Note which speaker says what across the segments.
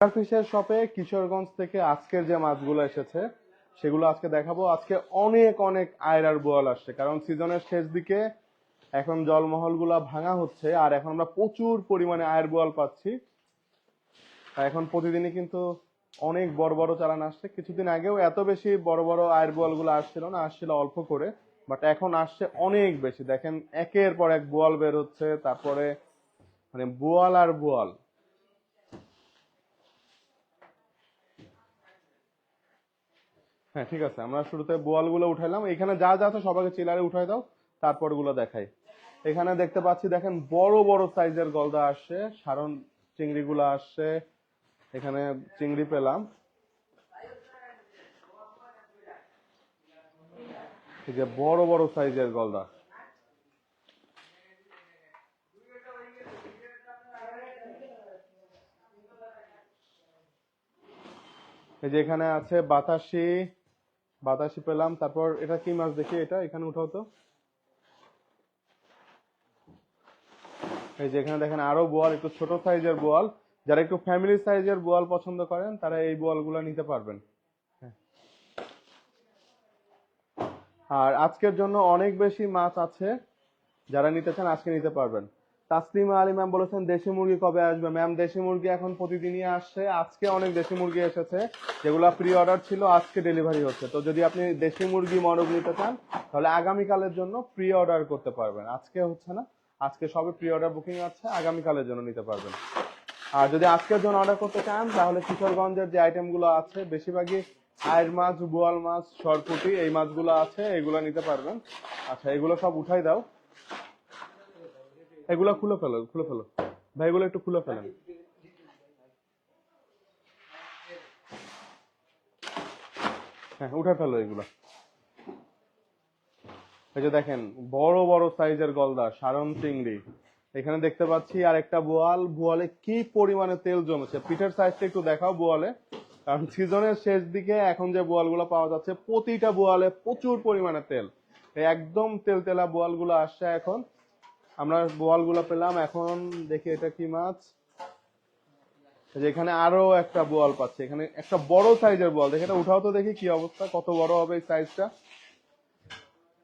Speaker 1: ফিশের শপে কিশোরগঞ্জ থেকে আজকের যে মাছগুলো এসেছে, সেগুলো আজকে দেখাবো। আজকে অনেক অনেক আয়রার বোয়াল আসছে, কারণ সিজনের শেষ দিকে এখন জলমহলগুলা ভাঙা হচ্ছে, আর এখন আমরা প্রচুর পরিমাণে আয়ের বোয়াল পাচ্ছি। এখন প্রতিদিনই কিন্তু অনেক বড় বড় চালান আসছে। কিছুদিন আগেও এত বেশি বড় বড় আয়ের বোয়ালগুলো আসছিল না, আসছিল অল্প করে বাট এখন আসছে অনেক বেশি। দেখেন, একের পর এক বোয়াল বের হচ্ছে, তারপরে মানে বোয়াল আর বোয়াল। হ্যাঁ ঠিক আছে। আমরা শুরুতে বোয়ালগুলো উঠাইলাম। এখানে যা যা আছে সবাইকে চিলারে উঠাই দাও তারপরগুলো দেখাই। এখানে দেখতে পাচ্ছি, দেখেন, বড় বড় সাইজের গলদা আসছে, সারন চিংড়ি গুলো আসছে। এখানে চিংড়ি পেলাম। যে বড় বড় সাইজের গলদা। এই যে এখানে আছে বাতাসি বাতাসি পেলাম। তারপর এটা কি মাছ দেখি? এটা, এখানে উঠাও তো। এই যে এখানে দেখেন আরও বোয়াল, একটু ছোট সাইজের বোয়াল। যারা একটু ফ্যামিলি সাইজের বোয়াল পছন্দ করেন, তারা এই বোয়ালগুলো নিতে পারবেন। হ্যাঁ। আর আজকের জন্য অনেক বেশি মাছ আছে, যারা নিতে চান আজকে নিতে পারবেন। তাসলিমা আলী ম্যাম বলেছেন দেশি মুরগি কবে আসবে? ম্যাম, দেশি মুরগি এখন প্রতিদিনই আসছে। আজকে অনেক দেশি মুরগি এসেছে, যেগুলো প্রি অর্ডার ছিল, আজকে ডেলিভারি হচ্ছে। তো যদি আপনি দেশি মুরগি মরগ নিতে চান, তাহলে আগামীকালের জন্য প্রি অর্ডার করতে পারবেন। আজকে হচ্ছে না, আজকে সবে প্রি অর্ডার বুকিং আছে, আগামীকালের জন্য নিতে পারবেন। আর যদি আজকের জন্য অর্ডার করতে চান, তাহলে কিশোরগঞ্জের যে আইটেমগুলো আছে, বেশিরভাগই আয়ের মাছ, বোয়াল মাছ, সরপুটি, এই মাছগুলো আছে, এগুলো নিতে পারবেন। আচ্ছা এগুলো সব উঠাই দাও। এগুলো খুলে ফেলো খুলে ফেলো। ভাই এগুলো একটু খুলে ফেলেন। হ্যাঁ উঠে ফেলো এগুলো। এই যে দেখেন, বড় বড় সাইজের গলদা, সারন চিংড়ি। এখানে দেখতে পাচ্ছি আর একটা বোয়াল। বোয়ালে কি পরিমাণে তেল জমেছে? পিঠের সাইজটা একটু দেখাও বোয়ালে। কারণ সিজনের শেষ দিকে এখন যে বোয়ালগুলো পাওয়া যাচ্ছে, প্রতিটা বোয়ালে প্রচুর পরিমাণে তেল। একদম তেল তেলা বোয়ালগুলো আসছে এখন। আমরা বোয়ালগুলো পেলাম। এখন দেখি এটা কি মাছ। এই যে এখানে আরও একটা বোয়াল পাচ্ছে। এখানে একটা বড় সাইজের বোয়াল। দেখে এটা উঠাও তো দেখি কি অবস্থা, কত বড় হবে এই সাইজটা।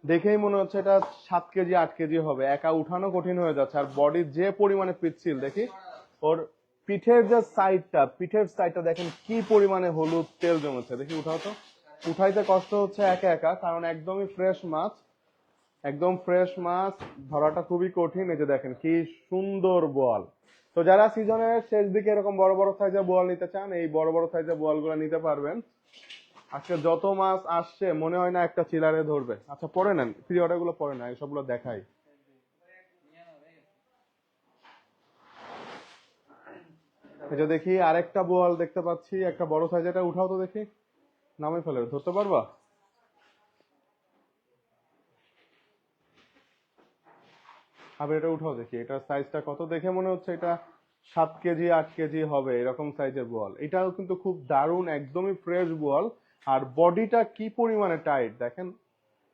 Speaker 1: দেখেই মনে হচ্ছে এটা সাত কেজি, আট কেজি হবে। একা উঠানো কঠিন হয়ে যাচ্ছে। আর বডির যে পরিমাণে পিচ্ছিল, দেখি, ওর পিঠের যে সাইডটা পিঠের সাইডটা দেখেন কি পরিমাণে হলুদ তেল জমেছে। দেখি উঠাও তো। উঠাইতে কষ্ট হচ্ছে একা একা, কারণ একদমই ফ্রেশ মাছ। একদম ফ্রেশ মাছ, ধরাটা খুবই কঠিন, এই যে দেখেন কি সুন্দর বোয়াল। তো যারা সিজনের শেষ দিকে এরকম বড় বড় সাইজের বোয়াল নিতে চান, এই বড় বড় সাইজের বোয়ালগুলো নিতে পারবেন। আজকে যত মাছ আসছে, মনে হয় না একটা চিলারে ধরবে। আচ্ছা পরে নেন ফ্রি অর্ডারগুলো পরে নেন সবগুলো দেখাই। যে দেখি আরেকটা বোয়াল দেখতে পাচ্ছি, একটা বড় সাইজ এটা উঠাও তো দেখি। নামে ফেলে, ধরতে পারবা? আবার এটা উঠাও দেখি এটার সাইজটা কত দেখে মনে হচ্ছে এটা সাত কেজি, আট কেজি হবে, এরকম সাইজের বল। এটাও কিন্তু খুব দারুণ, একদমই ফ্রেশ বল। আর বডিটা কি পরিমাণে টাইট দেখেন?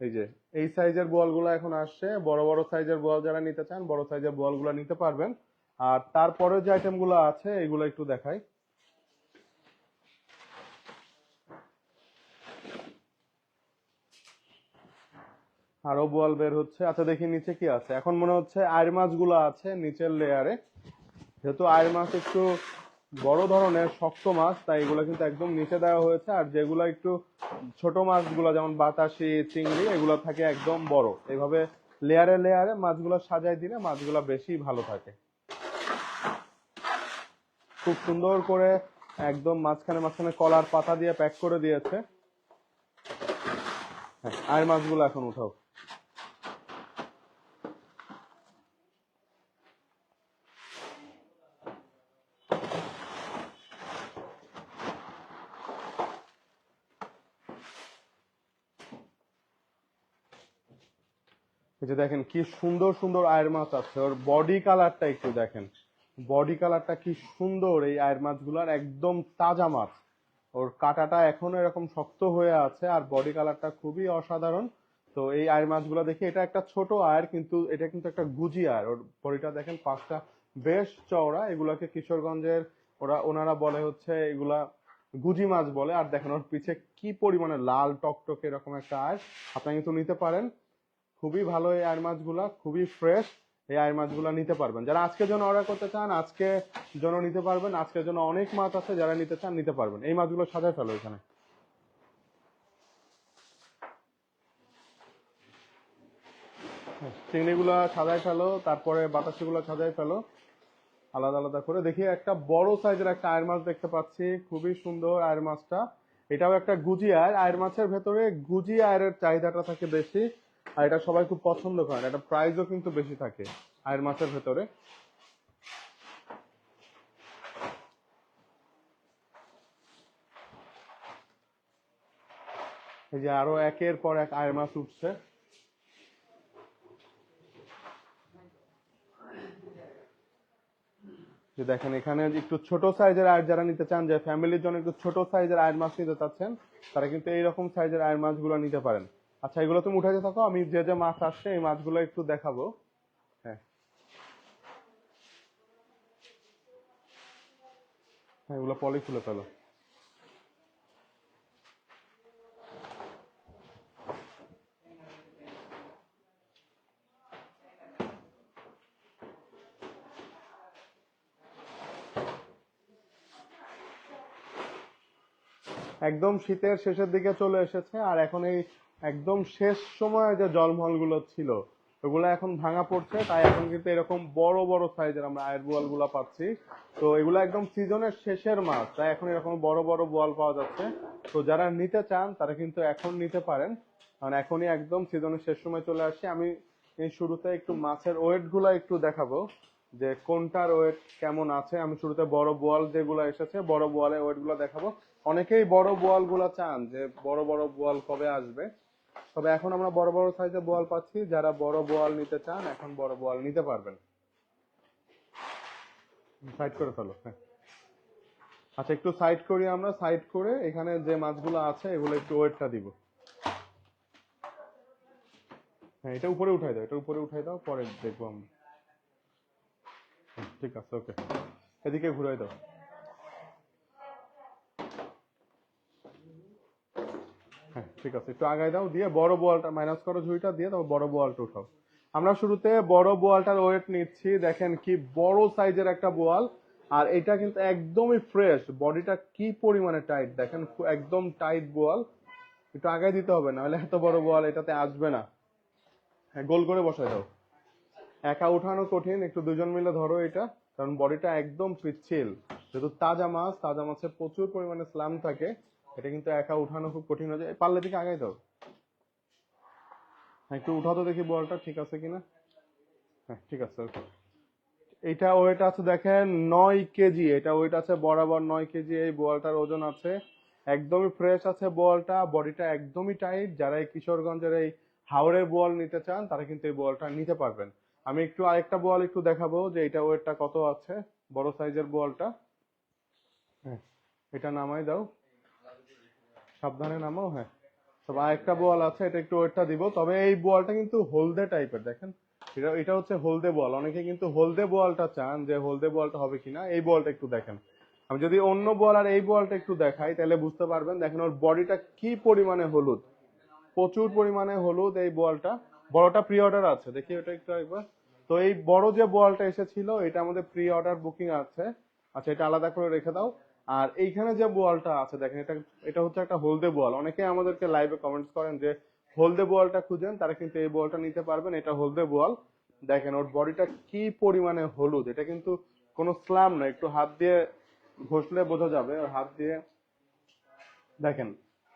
Speaker 1: এই যে, এই সাইজের বোয়ালগুলো এখন আসছে, বড় বড় সাইজের বল যারা নিতে চান, বড় সাইজের বোয়ালগুলো নিতে পারবেন। আর তারপরে যে আইটেমগুলো আছে, এগুলো একটু দেখাই। আরও বোয়াল বের হচ্ছে। আচ্ছা দেখি নিচে কি আছে। এখন মনে হচ্ছে আয়ের মাছগুলো আছে নিচের লেয়ারে যেহেতু আয়ের মাছ একটু বড় ধরনের, শক্ত মাছ, তাই এগুলো কিন্তু একদম নিচে দেওয়া হয়েছে। আর যেগুলো একটু ছোট মাছগুলো, যেমন বাতাসি, চিংড়ি, এগুলো থাকে একদম বড়। এইভাবে লেয়ারে লেয়ারে মাছগুলো সাজাই দিলে মাছগুলো বেশি ভালো থাকে। খুব সুন্দর করে একদম মাঝখানে মাঝখানে কলার পাতা দিয়ে প্যাক করে দিয়েছে। হ্যাঁ আর মাছগুলো এখন উঠাও। যে দেখেন কি সুন্দর সুন্দর আয়ের মাছ আছে। ওর বডি কালারটা একটু দেখেন। বডি কালারটা কি সুন্দর এই আয়ের মাছগুলার, একদম তাজা মাছ। ওর কাঁটাটা এখনও এরকম শক্ত হয়ে আছে আর বডি কালারটা খুবই অসাধারণ। তো এই আয়ের মাছগুলো দেখি এটা একটা ছোট আয়ের, কিন্তু এটা কিন্তু একটা গুজি আয়ের। ওর বডিটা দেখেন পাঁচটা বেশ চওড়া। এগুলোকে কিশোরগঞ্জের ওরা, ওনারা বলে হচ্ছে এগুলা গুজি মাছ বলে। আর দেখেন ওর পিছে কি পরিমাণে লাল টকটকে এরকম একটা আয়। আপনি কিন্তু নিতে পারেন। খুবই ভালো এই আয়ের মাছগুলা, খুবই ফ্রেশ এই আয়ের মাছগুলা নিতে পারবেন। যারা আজকের জন্য অর্ডার করতে চান, আজকে জন্য নিতে পারবেন, আজকের জন্য অনেক মাছ আছে, যারা নিতে চান নিতে পারবেন। এই মাছগুলো সাজায় ফেলো এখানে। চিংড়িগুলো সাজায় ফেলো, তারপরে বাতাসিগুলো সাজায় ফেলো। আলাদা আলাদা করে দেখি, একটা বড় সাইজের একটা আয়ের মাছ দেখতে পাচ্ছি। খুবই সুন্দর আয়ের মাছটা। এটাও একটা গুজি আয়ের আয়ের মাছের ভেতরে গুজি আয়ের চাহিদাটা থাকে বেশি। আর এটা সবাই খুব পছন্দ করেন। এটা প্রাইসও কিন্তু বেশি থাকে আয়ের মাছের ভেতরে। এই যে আরও একের পর এক আয়ের মাছ উঠছে। যে দেখেন, এখানে একটু ছোট সাইজের আয়ের যারা নিতে চান, যে ফ্যামিলির জন্য একটু ছোট সাইজের আয়ের মাছ নিতে চাচ্ছেন, তারা কিন্তু এইরকম সাইজের আয়ের মাছগুলো নিতে পারেন। আচ্ছা এগুলো তুমি উঠাতে থাকো, আমি যে যে মাছ আসছে এই মাছগুলো একটু দেখাবো। হ্যাঁ। হ্যাঁ এগুলো পলি খুলে ফেলো। একদম শীতের শেষের দিকে চলে এসেছে, আর এখন এই একদম শেষ সময়ে যে জলমহলগুলো ছিল, ওগুলো এখন ভাঙা পড়ছে। তাই এখন কিন্তু এরকম বড় বড় সাইজের আমরা আয়ের বোয়ালগুলা পাচ্ছি। তো এগুলো একদম সিজনের শেষের মাছ। তাই এখন এরকম বড় বড় বোয়াল পাওয়া যাচ্ছে। তো যারা নিতে চান, তারা কিন্তু এখন নিতে পারেন। কারণ এখনই একদম সিজনের শেষ সময় চলে আসছে। আমি এই শুরুতে একটু মাছের ওয়েটগুলা একটু দেখাবো, যে কোনটার ওয়েট কেমন আছে। আমি শুরুতে বড় বোয়াল যেগুলো এসেছে, বড় বোয়ালের ওয়েটগুলো দেখাবো। অনেকেই বড় বোয়ালগুলা চান, যে বড় বড় বোয়াল কবে আসবে। তবে এখন আমরা বড় বড় সাইজের বোয়াল পাচ্ছি। যারা বড় বোয়াল নিতে চান, এখন বড় বোয়াল নিতে পারবেন। সাইড করে ফেলো হ্যাঁ। আচ্ছা একটু সাইড করি আমরা। সাইড করে এখানে যে মাছগুলো আছে, এগুলো একটু ওয়েটটা দিব। হ্যাঁ এটা উপরে উঠাই দাও, এটা উপরে উঠাই দাও, পরে দেখব আমরা। ঠিক আছে, ওকে। এদিকে ঘুরাই দাও হ্যাঁ ঠিক আছে, একটু আগায় দাও, দিয়ে বড় বোয়ালটা মাইনাস করো ঝুড়িটা, দিয়ে তারপর বড় বোয়ালটা উঠাও। আমরা শুরুতে বড় বোয়ালটার ওয়েট নিচ্ছি, দেখেন কি বড় সাইজের একটা বোয়াল, আর এটা কিন্তু একদমই ফ্রেশ বডিটা কি পরিমাণে টাইট দেখেন একদম টাইট বোয়াল। একটু আগায় দিতে হবে না হলে এত বড় বোয়াল এটাতে আসবে না। হ্যাঁ গোল করে বসাই দাও। একা উঠানো কঠিন, একটু দুজন মিলে ধরো এটা, কারণ বডিটা একদম পিচ্ছিল। যেহেতু তাজা মাছ, তাজা মাছে প্রচুর পরিমাণে স্লাম থাকে এটা কিন্তু একা উঠানো খুব কঠিন হয়ে যায়। পারলে দিকে আগাই দাও। হ্যাঁ একটু উঠাও তো দেখি বলটা ঠিক আছে কিনা হ্যাঁ ঠিক আছে okay. এটা ওয়েট আছে দেখেন নয় কেজি। এটা ওয়েট আছে বরাবর নয় কেজি। এই বলটার ওজন আছে একদমই ফ্রেশ আছে বলটা। বডিটা একদমই টাইট যারা এই কিশোরগঞ্জের এই হাওড়ের বল নিতে চান, তারা কিন্তু এই বলটা নিতে পারবেন। আমি একটু আরেকটা বল একটু দেখাবো যে এটা ওয়েটটা কত আছে, বড় সাইজের বলটা। হ্যাঁ এটা নামাই দাও। সাবধানে নামাও হ্যাঁ। তবে আরেকটা বোয়াল আছে, এটা একটু ওয়েটটা দিব। তবে এই বোয়ালটা কিন্তু হলদে টাইপের, দেখেন। এটা এটা হচ্ছে হলদে বোয়াল অনেকে কিন্তু হলদে বোয়ালটা চান যে হলদে বোয়ালটা হবে কিনা, এই বোয়ালটা একটু দেখেন। আমি যদি অন্য বল আর এই বলটা একটু দেখাই, তাহলে বুঝতে পারবেন, দেখেন ওর বডিটা কি পরিমাণে হলুদ। প্রচুর পরিমাণে হলুদ এই বলটা। বড়টা প্রি অর্ডার আছে, দেখি ওটা একটু একবার। তো এই বড় যে বলটা এসেছিল, এটা আমাদের প্রি অর্ডার বুকিং আছে। আচ্ছা এটা আলাদা করে রেখে দাও। আর এইখানে যে বোয়ালটা আছে, দেখেন এটা এটা হচ্ছে একটা হলদে বোয়াল। অনেকে আমাদেরকে লাইভে কমেন্টস করেন যে, হলদে বোয়ালটা খুঁজেন, তারা কিন্তু এই বোয়ালটা নিতে পারবেন, এটা হলদে বোয়াল। দেখেন, ওর বডিটা কি পরিমাণে হলুদ, এটা কিন্তু কোনো স্লাম না, একটু হাত দিয়ে ঘষলে বোঝা যাবে, ওর হাত দিয়ে। দেখেন,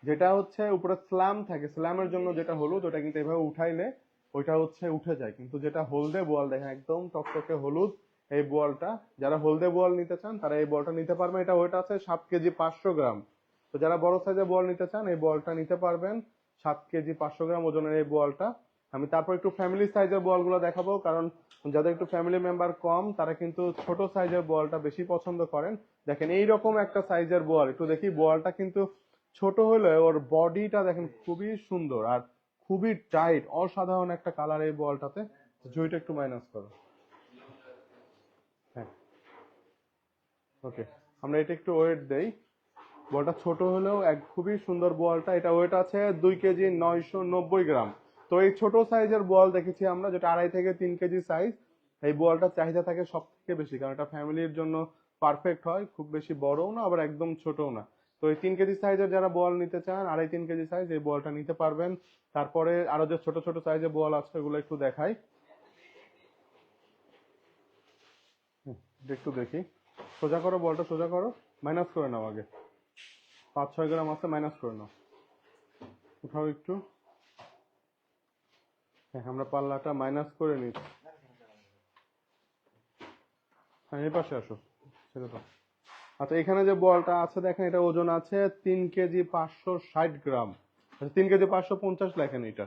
Speaker 1: যেটা হচ্ছে উপরে স্ল্যাম থাকে স্ল্যামের জন্য যেটা হলুদ, ওটা কিন্তু এভাবে উঠাইলে ওইটা হচ্ছে উঠে যায়। কিন্তু যেটা হলদে বোয়াল, দেখেন, একদম টকটকে হলুদ। এই বোয়ালটা, যারা হলদে বোয়াল নিতে চান, তারা এই বলটা নিতে পারবেন এটা ওইটা আছে সাত কেজি পাঁচশো গ্রাম। তো যারা বড় সাইজের বল নিতে চান, এই বলটা নিতে পারবেন। সাত কেজি পাঁচশো গ্রাম ওজনের এই বলটা আমি তারপর একটু ফ্যামিলি সাইজের বলগুলো দেখাবো, কারণ যাদের একটু ফ্যামিলি মেম্বার কম, তারা কিন্তু ছোট সাইজের বলটা বেশি পছন্দ করেন। দেখেন, এইরকম একটা সাইজের বল একটু দেখি বলটা কিন্তু ছোট হলে ওর বডিটা দেখেন খুবই সুন্দর আর খুবই টাইট অসাধারণ একটা কালার এই বলটাতে জুইটা একটু মাইনাস করো। ওকে আমরা এটা একটু ওয়েট দেই। বলটা ছোট হলেও এক খুবই সুন্দর বলটা। এটা ওয়েট আছে দুই কেজি নয়শো নব্বই গ্রাম। তো এই ছোট সাইজের বল দেখেছি আমরা, যেটা আড়াই থেকে তিন কেজি সাইজ এই বলটার চাহিদা থাকে সব থেকে বেশি, কারণ এটা ফ্যামিলির জন্য পারফেক্ট হয়। খুব বেশি বড়ও না, আবার একদম ছোটও না। তো এই তিন কেজি সাইজের যারা বল নিতে চান, আড়াই তিন কেজি সাইজ এই বলটা নিতে পারবেন। তারপরে আরও যে ছোট ছোট সাইজের বল আছে, ওগুলো একটু দেখাই। একটু দেখি। সোজা করো বলটা সোজা করো মাইনাস করে নাও আগে। পাঁচ ছয় গ্রাম আছে মাইনাস করে নাও। উঠাও একটু। হ্যাঁ আমরা পাল্লাটা মাইনাস করে নিচ্ছি। হ্যাঁ এই পাশে আসো ছেড়ে দাও। আচ্ছা এখানে যে বলটা আছে দেখেন এটা ওজন আছে তিন কেজি পাঁচশো ষাট গ্রাম। আচ্ছা, তিন কেজি পাঁচশো পঞ্চাশ লেখেন এটা।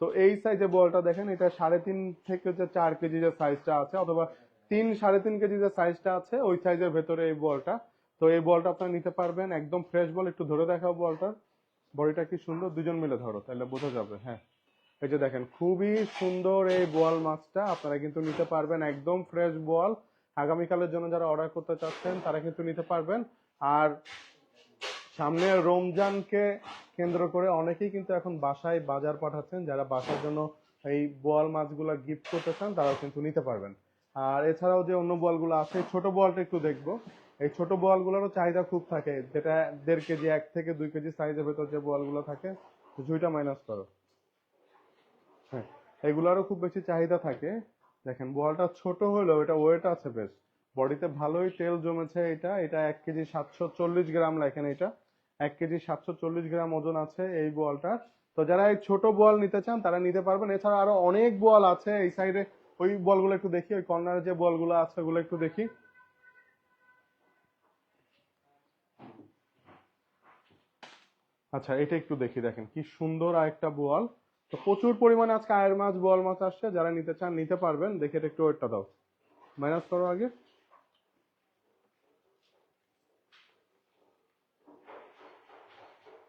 Speaker 1: তো এই সাইজে বলটা দেখেন এটা সাড়ে তিন থেকে যে চার কেজি যে সাইজটা আছে অথবা তিন সাড়ে তিন কেজি যে সাইজটা আছে, ওই সাইজের ভেতরে এই বলটা। তো এই বলটা আপনারা নিতে পারবেন। একদম ফ্রেশ বল, একটু ধরে দেখাও বলটার বডিটা কি সুন্দর? দুজন মিলে ধরো, তাহলে বোঝা যাবে হ্যাঁ। এই যে দেখেন, খুবই সুন্দর এই বোয়াল মাছটা, আপনারা কিন্তু নিতে পারবেন একদম ফ্রেশ বোয়াল আগামীকালের জন্য যারা অর্ডার করতে চাচ্ছেন, তারা কিন্তু নিতে পারবেন। আর সামনে রমজানকে কেন্দ্র করে অনেকেই কিন্তু এখন বাসায় বাজার পাঠাচ্ছেন। যারা বাসার জন্য এই বোয়াল মাছগুলো গিফট করতে চান, তারাও কিন্তু নিতে পারবেন। আর এছাড়াও যে অন্য বোয়ালগুলো আছে, ছোট বোয়ালটা একটু দেখব। এই ছোট বোয়ালগুলোরও চাহিদা খুব থাকে। যেটা দেড় কেজি, এক থেকে দুই কেজি সাইজের ভেতর যে বোয়ালগুলো থাকে, ঝুইটা মাইনাস করো। হ্যাঁ এগুলারও খুব বেশি চাহিদা থাকে। দেখেন বোয়ালটা ছোট হলেও এটা ওয়েট আছে বেশ। বডিতে ভালোই তেল জমেছে এটা। এটা এক কেজি সাতশো চল্লিশ গ্রাম লেখেন এটা। এক কেজি সাতশো চল্লিশ গ্রাম ওজন আছে এই বলটার। তো যারা এই ছোট বল নিতে চান, তারা নিতে পারবেন। এছাড়া আরও অনেক বল আছে এই সাইডে ওই বলগুলো একটু দেখি, ওই কর্নারে যে বলগুলো আছে ওগুলো একটু দেখি। আচ্ছা এটা একটু দেখি, দেখেন, কি সুন্দর আর একটা বোয়াল তো প্রচুর পরিমাণে আজকে আয়ের মাছ বোয়াল মাছ আসছে, যারা নিতে চান, নিতে পারবেন। দেখে এটা একটু ওয়েটটা দাও। মাইনাস করো আগে।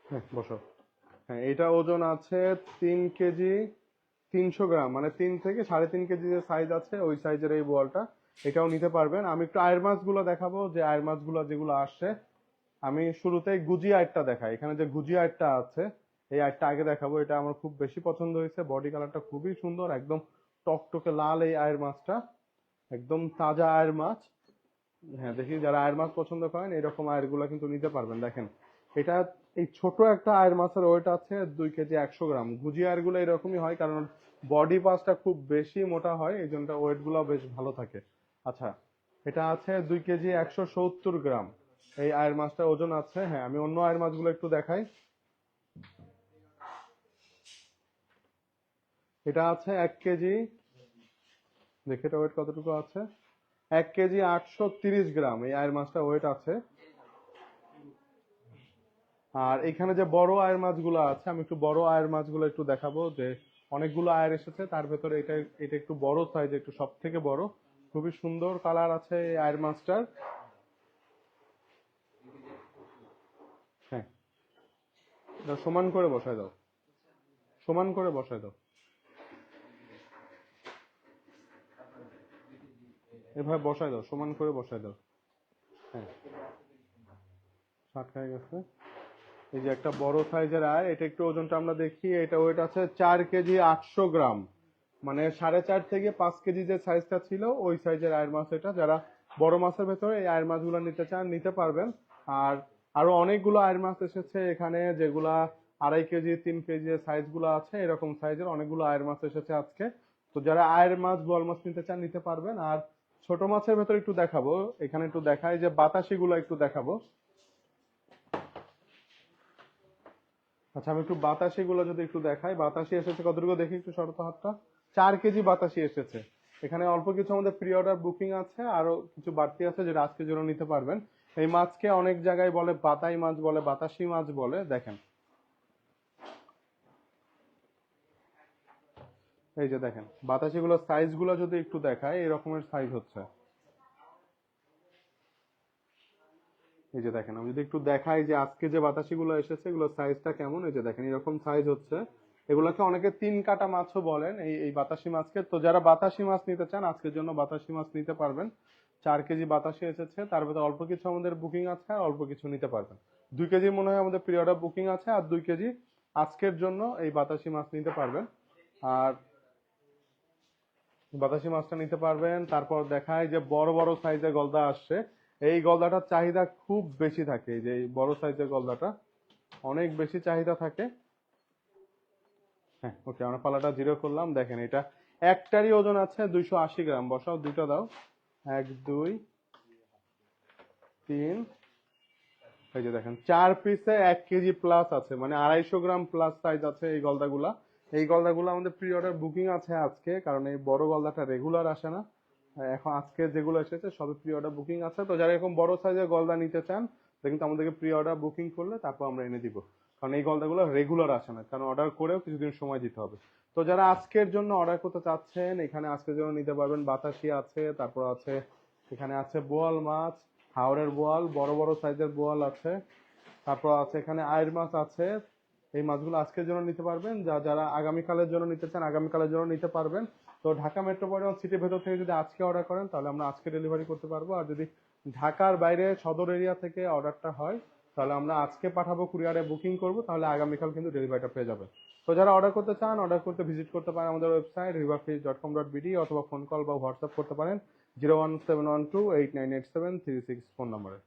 Speaker 1: হ্যাঁ বসো। হ্যাঁ এটা ওজন আছে তিন কেজি। তিনশো গ্রাম মানে তিন থেকে সাড়ে তিন কেজি যে সাইজ আছে, ওই সাইজের এই বোয়ালটা এটাও নিতে পারবেন। আমি একটু আয়ের মাছগুলো দেখাবো, যে আয়ের মাছগুলো যেগুলো আসছে। আমি শুরুতেই গুজি আইটটা দেখাই। এখানে যে গুজি আইটটা আছে, এই আইটটা আগে দেখাবো। এটা আমার খুব বেশি পছন্দ হয়েছে। বডি কালারটা খুবই সুন্দর, একদম টকটকে লাল এই আয়ের মাছটা একদম তাজা আয়ের মাছ হ্যাঁ দেখি যারা আয়ের মাছ পছন্দ করেন, এরকম আয়েরগুলা কিন্তু নিতে পারবেন। দেখেন এটা এই ছোট একটা আয়ের মাছের ওয়েট আছে দুই কেজি একশো গ্রাম। গুজি আয়েরগুলো এরকমই হয় কারণ বডি পাসটা খুব বেশি মোটা হয়, এই জন্য ওয়েটগুলো বেশ ভালো থাকে। আচ্ছা এটা আছে দুই কেজি একশো সত্তর গ্রাম। এই আয়ের মাছটা ওজন আছে হ্যাঁ আমি অন্য আয়ের মাছগুলো একটু দেখাই। এটা আছে এক কেজি, দেখে ওয়েট কতটুকু আছে? এক কেজি আটশো তিরিশ গ্রাম, এই আয়ের মাছটা ওয়েট আছে। আর এখানে যে বড় আয়ের মাছগুলো আছে, আমি একটু বড় আয়ের মাছগুলো একটু দেখাবো যে অনেকগুলো আয়ের এসেছে। তার ভেতরে এটা এটা একটু বড় সাইজ একটু সব থেকে বড়। খুবই সুন্দর কালার আছে এই আয়ের মাছটার। হ্যাঁ। সমান করে বসায় দাও। সমান করে বসায় দাও। এভাবে বসায় দাও, সমান করে বসায় দাও। হ্যাঁ। আটকায় গেছে। এই যে একটা বড় সাইজের আয়, এটা একটু ওজনটা আমরা দেখি, এটা ওয়েট আছে চার কেজি আটশো গ্রাম। মানে সাড়ে চার থেকে পাঁচ কেজি যে সাইজটা ছিল, ওই সাইজের আয়ের মাছ এটা। যারা বড় মাছের ভেতরে এই আয়ের মাছগুলো নিতে চান, নিতে পারবেন। আর আরও অনেকগুলো আয়ের মাছ এসেছে এখানে, যেগুলা আড়াই কেজি, তিন কেজি সাইজগুলো আছে, এরকম সাইজের অনেকগুলো আয়ের মাছ এসেছে আজকে। তো যারা আয়ের মাছ, বল মাছ নিতে চান, নিতে পারবেন। আর ছোট মাছের ভেতরে একটু দেখাবো। এখানে একটু দেখাই যে বাতাসিগুলো একটু দেখাবো। আচ্ছা আমি একটু বাতাসি গুলো যদি একটু দেখাই। বাতাসি এসেছে কতটুকু? দেখি একটু শরত হাতটা। চার কেজি বাতাসি এসেছে। এখানে অল্প কিছু আমাদের প্রি অর্ডার বুকিং আছে, আরও কিছু বাড়তি আছে যেটা আজকের জন্য নিতে পারবেন। এই মাছকে অনেক জায়গায় বলে, বাতাই মাছ বলে, বাতাসি মাছ বলে। দেখেন। এই যে দেখেন বাতাসি গুলোর সাইজগুলো যদি একটু দেখায় এরকমের সাইজ হচ্ছে। এই যে দেখেন, আমি যদি একটু দেখাই যে আজকে যে বাতাসি গুলো এসেছে এগুলোর সাইজটা কেমন? এই যে দেখেন, এরকম সাইজ হচ্ছে। এগুলোকে অনেকে তিন কাটা মাছও বলেন, এই এই বাতাসি মাছকে। তো যারা বাতাসি মাছ নিতে চান, আজকের জন্য বাতাসি মাছ নিতে পারবেন। চার কেজি বাতাসি এসেছে, তার ভিতরে অল্প কিছু আমাদের বুকিং আছে আর অল্প কিছু নিতে পারবেন। দুই কেজি মনে হয় আমাদের প্রি অর্ডার বুকিং আছে আর দুই কেজি আজকের জন্য এই বাতাসি মাছ নিতে পারবেন। আর বাতাসি মাছটা নিতে পারবেন। তারপর দেখায় যে বড় বড় সাইজের গলদা আসছে। এই গলদাটার চাহিদা খুব বেশি থাকে যে বড় সাইজের গলদাটা, অনেক বেশি চাহিদা থাকে। হ্যাঁ ওকে, আমরা পালাটা জিরো করলাম। দেখেন, এটা একটারই ওজন আছে দুইশো আশি গ্রাম। বসাও, দুইটা দাও। এক, দুই, তিন। এই যে দেখেন, চার পিসে এক কেজি প্লাস আছে মানে আড়াইশো গ্রাম প্লাস সাইজ আছে এই গলদাগুলা। এই গলদাগুলো আমাদের প্রি অর্ডার বুকিং আছে আজকে, কারণ এই বড় গলদাটা রেগুলার আসে না। এখন আজকে যেগুলো এসেছে, সবই প্রি অর্ডার বুকিং আছে। তো যারা এরকম বড় সাইজের গলদা নিতে চান কিন্তু আমাদেরকে প্রি অর্ডার বুকিং করলে তারপর আমরা এনে দিব। কারণ এই গলদাগুলো রেগুলার আসে না, কারণ অর্ডার করেও কিছুদিন সময় দিতে হবে। তো যারা আজকের জন্য অর্ডার করতে চাচ্ছেন, এখানে আজকের জন্য নিতে পারবেন বাতাসি আছে, তারপর আছে, এখানে আছে বোয়াল মাছ হাওড়ের বোয়াল, বড় বড় সাইজের বোয়াল আছে। তারপর আছে এখানে আয়ের মাছ আছে। এই মাছগুলো আজকের জন্য নিতে পারবেন। যা, যারা আগামীকালের জন্য নিতে চান, আগামীকালের জন্য নিতে পারবেন। তো ঢাকা মেট্রোপলিটন সিটির ভেতর থেকে যদি আজকে অর্ডার করেন, তাহলে আমরা আজকে ডেলিভারি করতে পারব। আর যদি ঢাকার বাইরে সদর এরিয়া থেকে অর্ডারটা হয়, তাহলে আমরা আজকে পাঠাবো কুরিয়ারে বুকিং করব, তাহলে আগামীকাল কিন্তু ডেলিভারিটা পেয়ে যাবে তো যারা অর্ডার করতে চান অর্ডার করতে ভিজিট করতে পারেন আমাদের website riverfish dot com dot BD অথবা ফোন কল বা হোয়াটসঅ্যাপ করতে পারেন zero one seven one two eight nine eight seven three six phone নম্বরে